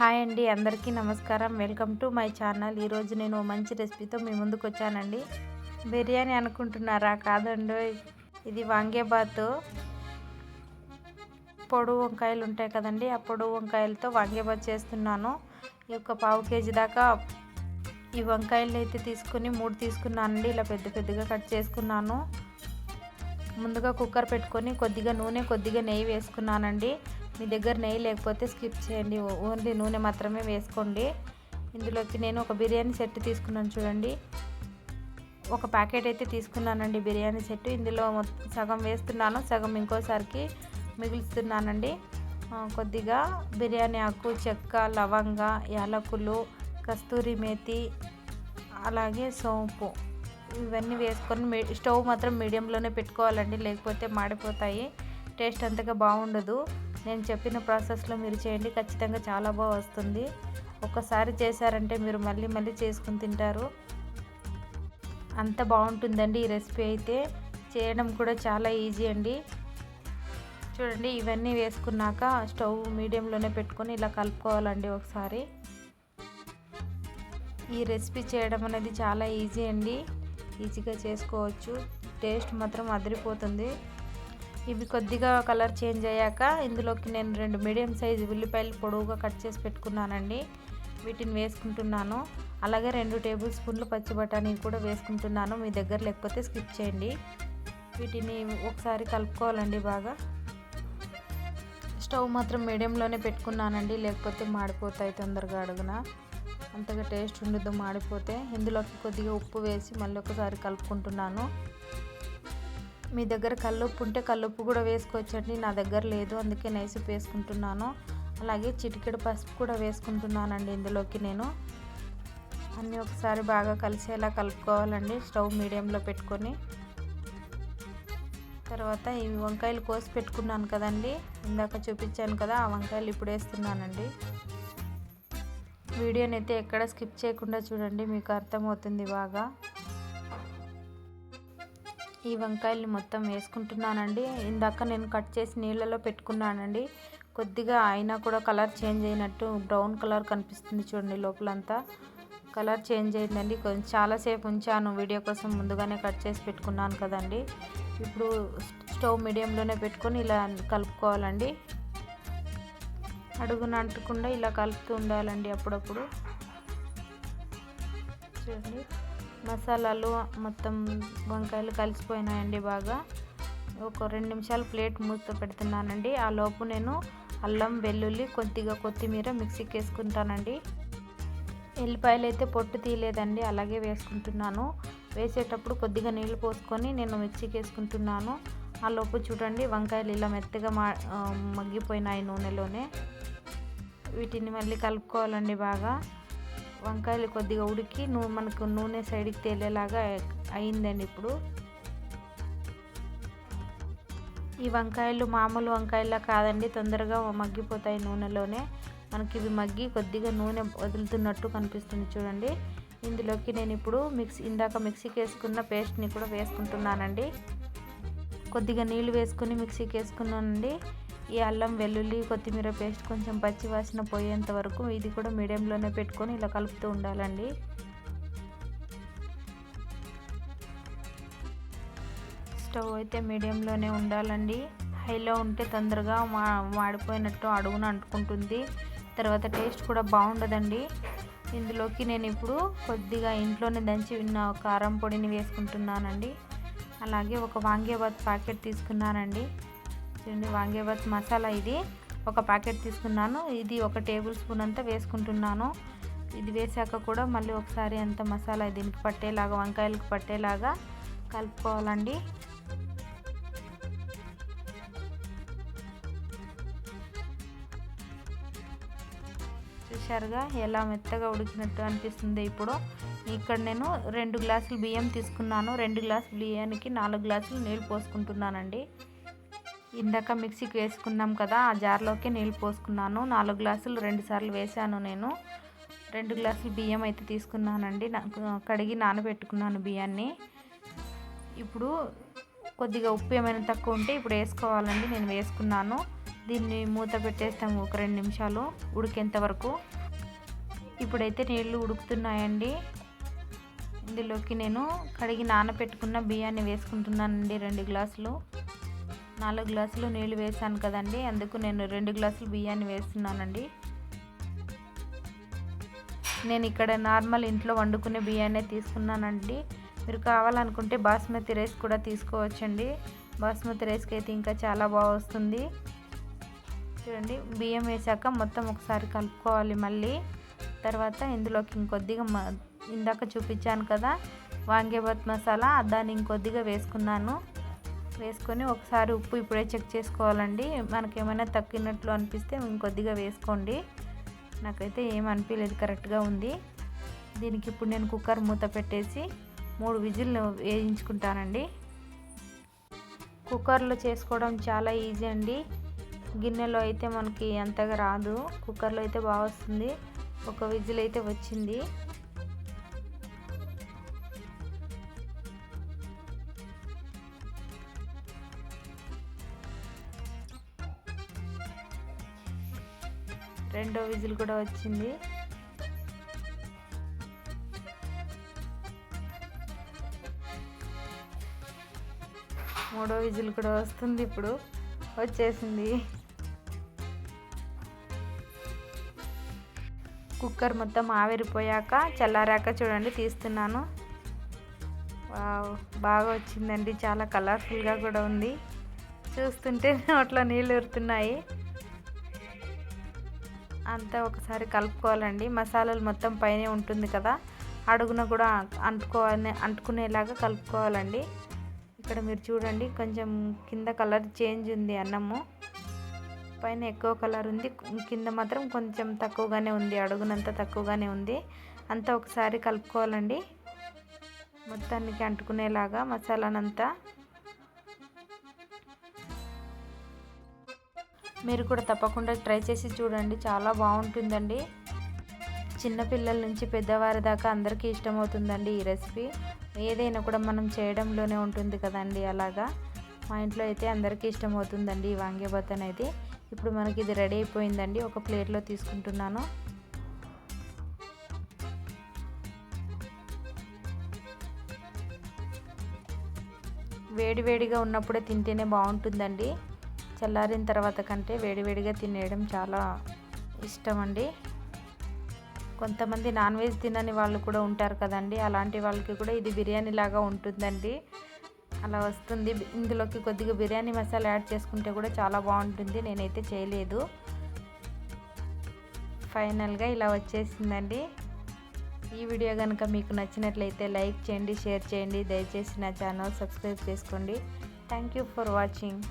Hi అండి అందరికీ నమస్కారం. Welcome to my channel. ఈరోజు నేను మంచి రెసిపీతో మీ ముందుకు వచ్చానండి. బిర్యానీ అనుకుంటున్నారా? కాదండి ఇది వాంగేబాత్ పొడు వంకాయలు ఉంటాయి కదండి ఆ పొడు వంకాయలతో వాంగేబాత్ చేస్తున్నాను. ఈ యొక్క పావు కేజీ దాకా ఈ వంకాయలు అయితే తీసుకుని మూడు తీసుకున్నానండి. ఇలా పెద్ద పెద్దగా కట్ చేసుకున్నాను. ముందుగా కుక్కర్ పెట్టుకొని కొద్దిగా నూనె కొద్దిగా నెయ్యి వేసుకున్నానండి. మీ దగ్గర నెయ్యి లేకపోతే స్కిప్ చేయండి. ఓన్లీ నూనె మాత్రమే వేసుకోండి. ఇందులోకి నేను ఒక బిర్యానీ సెట్ తీసుకున్నాను చూడండి. ఒక ప్యాకెట్ అయితే తీసుకున్నానండి బిర్యానీ సెట్. ఇందులో సగం వేస్తున్నాను సగం ఇంకోసారికి మిగులుస్తున్నానండి. కొద్దిగా బిర్యానీ ఆకు చెక్క లవంగ యాలకులు కస్తూరి మేతి అలాగే సోంపు ఇవన్నీ వేసుకొని స్టవ్ మాత్రం మీడియంలోనే పెట్టుకోవాలండి. లేకపోతే మాడిపోతాయి. టేస్ట్ అంతగా బాగుండదు. నేను చెప్పిన ప్రాసెస్లో మీరు చేయండి. ఖచ్చితంగా చాలా బాగా వస్తుంది. ఒక్కసారి చేశారంటే మీరు మళ్ళీ మళ్ళీ చేసుకుని తింటారు. అంత బాగుంటుందండి ఈ రెసిపీ అయితే. చేయడం కూడా చాలా ఈజీ అండి. చూడండి ఇవన్నీ వేసుకున్నాక స్టవ్ మీడియంలోనే పెట్టుకొని ఇలా కలుపుకోవాలండి ఒకసారి. ఈ రెసిపీ చేయడం అనేది చాలా ఈజీ అండి. ఈజీగా చేసుకోవచ్చు. టేస్ట్ మాత్రం అదిరిపోతుంది. ఇవి కొద్దిగా కలర్ చేంజ్ అయ్యాక ఇందులోకి నేను రెండు మీడియం సైజు ఉల్లిపాయలు పొడవుగా కట్ చేసి పెట్టుకున్నానండి. వీటిని వేసుకుంటున్నాను. అలాగే రెండు టేబుల్ స్పూన్లు పచ్చి బఠానీ కూడా వేసుకుంటున్నాను. మీ దగ్గర లేకపోతే స్కిప్ చేయండి. వీటిని ఒకసారి కలుపుకోవాలండి బాగా. స్టవ్ మాత్రం మీడియంలోనే పెట్టుకున్నానండి. లేకపోతే మాడిపోతాయి తొందరగా అడుగున. అంతగా టేస్ట్ ఉండదు మాడిపోతే. ఇందులోకి కొద్దిగా ఉప్పు వేసి మళ్ళీ ఒకసారి కలుపుకుంటున్నాను. మీ దగ్గర కల్లుప్పు ఉంటే కల్లుప్పు కూడా వేసుకోవచ్చండి. నా దగ్గర లేదు అందుకే నైసుపు వేసుకుంటున్నాను. అలాగే చిటికెడు పసుపు కూడా వేసుకుంటున్నానండి ఇందులోకి నేను. అన్నీ ఒకసారి బాగా కలిసేలా కలుపుకోవాలండి స్టవ్ మీడియంలో పెట్టుకొని. తర్వాత ఈ వంకాయలు కోసి పెట్టుకున్నాను కదండి ఇందాక చూపించాను కదా ఆ వంకాయలు ఇప్పుడు వేస్తున్నానండి. వీడియోని అయితే ఎక్కడ స్కిప్ చేయకుండా చూడండి మీకు అర్థమవుతుంది బాగా. ఈ వంకాయల్ని మొత్తం వేసుకుంటున్నానండి. ఇందాక నేను కట్ చేసి నీళ్ళలో పెట్టుకున్నానండి. కొద్దిగా అయినా కూడా కలర్ చేంజ్ అయినట్టు బ్రౌన్ కలర్ కనిపిస్తుంది చూడండి లోపలంతా. కలర్ చేంజ్ అయిందండి. కొంచెం చాలాసేపు ఉంచాను. వీడియో కోసం ముందుగానే కట్ చేసి పెట్టుకున్నాను కదండి. ఇప్పుడు స్టవ్ మీడియంలోనే పెట్టుకొని ఇలా కలుపుకోవాలండి. అడుగున అంటకుండా ఇలా కలుపుతూ ఉండాలండి అప్పుడప్పుడు. చూడండి. మసాలాలు మొత్తం వంకాయలు కలిసిపోయినాయండి బాగా. ఒక రెండు నిమిషాలు ప్లేట్ మూత పెడుతున్నానండి. ఆ లోపు నేను అల్లం వెల్లుల్లి కొద్దిగా కొత్తిమీర మిక్సీకి వేసుకుంటానండి. ఎల్లిపాయలు అయితే పొట్టు తీయలేదండి అలాగే వేసుకుంటున్నాను. వేసేటప్పుడు కొద్దిగా నీళ్ళు పోసుకొని నేను మిక్సీకి వేసుకుంటున్నాను. ఆ లోపు చూడండి వంకాయలు ఇలా మెత్తగా మా మగ్గిపోయినాయి నూనెలోనే. వీటిని మళ్ళీ కలుపుకోవాలండి బాగా. వంకాయలు కొద్దిగా ఉడికి నూ మనకు నూనె సైడ్కి తేలేలాగా అయిందండి ఇప్పుడు. ఈ వంకాయలు మామూలు వంకాయలా కాదండి తొందరగా మగ్గిపోతాయి నూనెలోనే. మనకి ఇవి మగ్గి కొద్దిగా నూనె వదులుతున్నట్టు కనిపిస్తుంది చూడండి. ఇందులోకి నేను ఇప్పుడు మిక్సీ ఇందాక మిక్సీకి వేసుకున్న పేస్ట్ని కూడా వేసుకుంటున్నానండి. కొద్దిగా నీళ్ళు వేసుకుని మిక్సీకి వేసుకున్నానండి. ఈ అల్లం వెల్లుల్లి కొత్తిమీర పేస్ట్ కొంచెం పచ్చి వాసన పోయేంత వరకు ఇది కూడా మీడియంలోనే పెట్టుకొని ఇలా కలుపుతూ ఉండాలండి. స్టవ్ అయితే మీడియంలోనే ఉండాలండి. హైలో ఉంటే తొందరగా మా మాడిపోయినట్టు అడుగున అంటుకుంటుంది. తర్వాత టేస్ట్ కూడా బాగుండదండి. ఇందులోకి నేను ఇప్పుడు కొద్దిగా ఇంట్లోనే దంచి ఉన్న కారం పొడిని వేసుకుంటున్నానండి. అలాగే ఒక వాంగేబాత్ ప్యాకెట్ తీసుకున్నానండి. చూడండి వాంగేబాత్ మసాలా ఇది. ఒక ప్యాకెట్ తీసుకున్నాను. ఇది ఒక టేబుల్ స్పూన్ అంతా వేసుకుంటున్నాను. ఇది వేసాక కూడా మళ్ళీ ఒకసారి అంత మసాలా దీనికి పట్టేలాగా వంకాయలకు పట్టేలాగా కలుపుకోవాలండి. చూశారుగా ఎలా మెత్తగా ఉడికినట్టు అనిపిస్తుంది ఇప్పుడు. ఇక్కడ నేను రెండు గ్లాసులు బియ్యం తీసుకున్నాను. రెండు గ్లాసులు బియ్యానికి నాలుగు గ్లాసులు నీళ్ళు పోసుకుంటున్నానండి. ఇందాక మిక్సీకి వేసుకున్నాం కదా ఆ జార్లోకి నీళ్ళు పోసుకున్నాను. నాలుగు గ్లాసులు రెండు సార్లు వేసాను నేను. రెండు గ్లాసులు బియ్యం అయితే తీసుకున్నానండి. నాకు కడిగి నానబెట్టుకున్నాను బియ్యాన్ని. ఇప్పుడు కొద్దిగా ఉప్పు ఏమైనా తక్కువ ఉంటే ఇప్పుడు వేసుకోవాలండి. నేను వేసుకున్నాను. దీన్ని మూత పెట్టేస్తాము ఒక రెండు నిమిషాలు ఉడికేంత వరకు. ఇప్పుడైతే నీళ్ళు ఉడుకుతున్నాయండి. ఇందులోకి నేను కడిగి నానబెట్టుకున్న బియ్యాన్ని వేసుకుంటున్నానండి రెండు గ్లాసులు. నాలుగు గ్లాసులు నీళ్ళు వేసాను కదండి. అందుకు నేను రెండు గ్లాసులు బియ్యాన్ని వేస్తున్నానండి. నేను ఇక్కడ నార్మల్ ఇంట్లో వండుకునే బియ్యాన్నే తీసుకున్నానండి. మీరు కావాలనుకుంటే బాస్మతి రైస్ కూడా తీసుకోవచ్చండి. బాస్మతి రైస్కి అయితే ఇంకా చాలా బాగా వస్తుంది. చూడండి బియ్యం వేసాక మొత్తం ఒకసారి కలుపుకోవాలి మళ్ళీ. తర్వాత ఇందులోకి ఇంకొద్దిగా ఇందాక చూపించాను కదా వాంగేబత్ మసాలా దాన్ని ఇంకొద్దిగా వేసుకున్నాను. వేసుకొని ఒకసారి ఉప్పు ఇప్పుడే చెక్ చేసుకోవాలండి. మనకేమైనా తక్కినట్లు అనిపిస్తే ఇంకొద్దిగా వేసుకోండి. నాకైతే ఏం అనిపించలేదు కరెక్ట్గా ఉంది. దీనికి ఇప్పుడు నేను కుక్కర్ మూత పెట్టేసి మూడు విజిల్లు వేయించుకుంటానండి. కుక్కర్లో చేసుకోవడం చాలా ఈజీ అండి. గిన్నెలో అయితే మనకి అంతగా రాదు. కుక్కర్లో అయితే బాగా వస్తుంది. ఒక విజిల్ అయితే వచ్చింది. రెండో విజిల్ కూడా వచ్చింది. మూడో విజిల్ కూడా వస్తుంది ఇప్పుడు. వచ్చేసింది. కుక్కర్ మొత్తం ఆవిరిపోయాక చల్లారాక చూడండి తీస్తున్నాను. బాగా వచ్చిందండి. చాలా కలర్ఫుల్గా కూడా ఉంది. చూస్తుంటే నోట్లో నీళ్ళు ఉరుతున్నాయి. అంతా ఒకసారి కలుపుకోవాలండి. మసాలాలు మొత్తం పైన ఉంటుంది కదా అడుగున కూడా అంటుకోవాలి అంటుకునేలాగా కలుపుకోవాలండి. ఇక్కడ మీరు చూడండి కొంచెం కింద కలర్ చేంజ్ ఉంది అన్నము. పైన ఎక్కువ కలర్ ఉంది. కింద మాత్రం కొంచెం తక్కువగానే ఉంది అడుగునంత తక్కువగానే ఉంది. అంతా ఒకసారి కలుపుకోవాలండి. మొత్తానికి అంటుకునేలాగా మసాలానంతా మీరు కూడా తప్పకుండా ట్రై చేసి చూడండి. చాలా బాగుంటుందండి. చిన్నపిల్లల నుంచి పెద్దవారి దాకా అందరికీ ఇష్టమవుతుందండి ఈ రెసిపీ. ఏదైనా కూడా మనం చేయడంలోనే ఉంటుంది కదండి అలాగా. మా ఇంట్లో అయితే అందరికీ ఇష్టమవుతుందండి ఈ వాంగ్యబత్ అనేది. ఇప్పుడు మనకి ఇది రెడీ అయిపోయిందండి. ఒక ప్లేట్లో తీసుకుంటున్నాను. వేడివేడిగా ఉన్నప్పుడే తింటేనే బాగుంటుందండి. చల్లారిన తర్వాత కంటే వేడివేడిగా తినేయడం చాలా ఇష్టం అండి కొంతమంది నాన్ వెజ్ తినని వాళ్ళు కూడా ఉంటారు కదండి. అలాంటి వాళ్ళకి కూడా ఇది బిర్యానీ లాగా ఉంటుందండి. అలా వస్తుంది. ఇందులోకి కొద్దిగా బిర్యానీ మసాలా యాడ్ చేసుకుంటే కూడా చాలా బాగుంటుంది. నేనైతే చేయలేదు. ఫైనల్గా ఇలా వచ్చేసిందండి. ఈ వీడియో కనుక మీకు నచ్చినట్లయితే లైక్ చేయండి షేర్ చేయండి. దయచేసి నా ఛానల్ సబ్స్క్రైబ్ చేసుకోండి. Thank you for watching.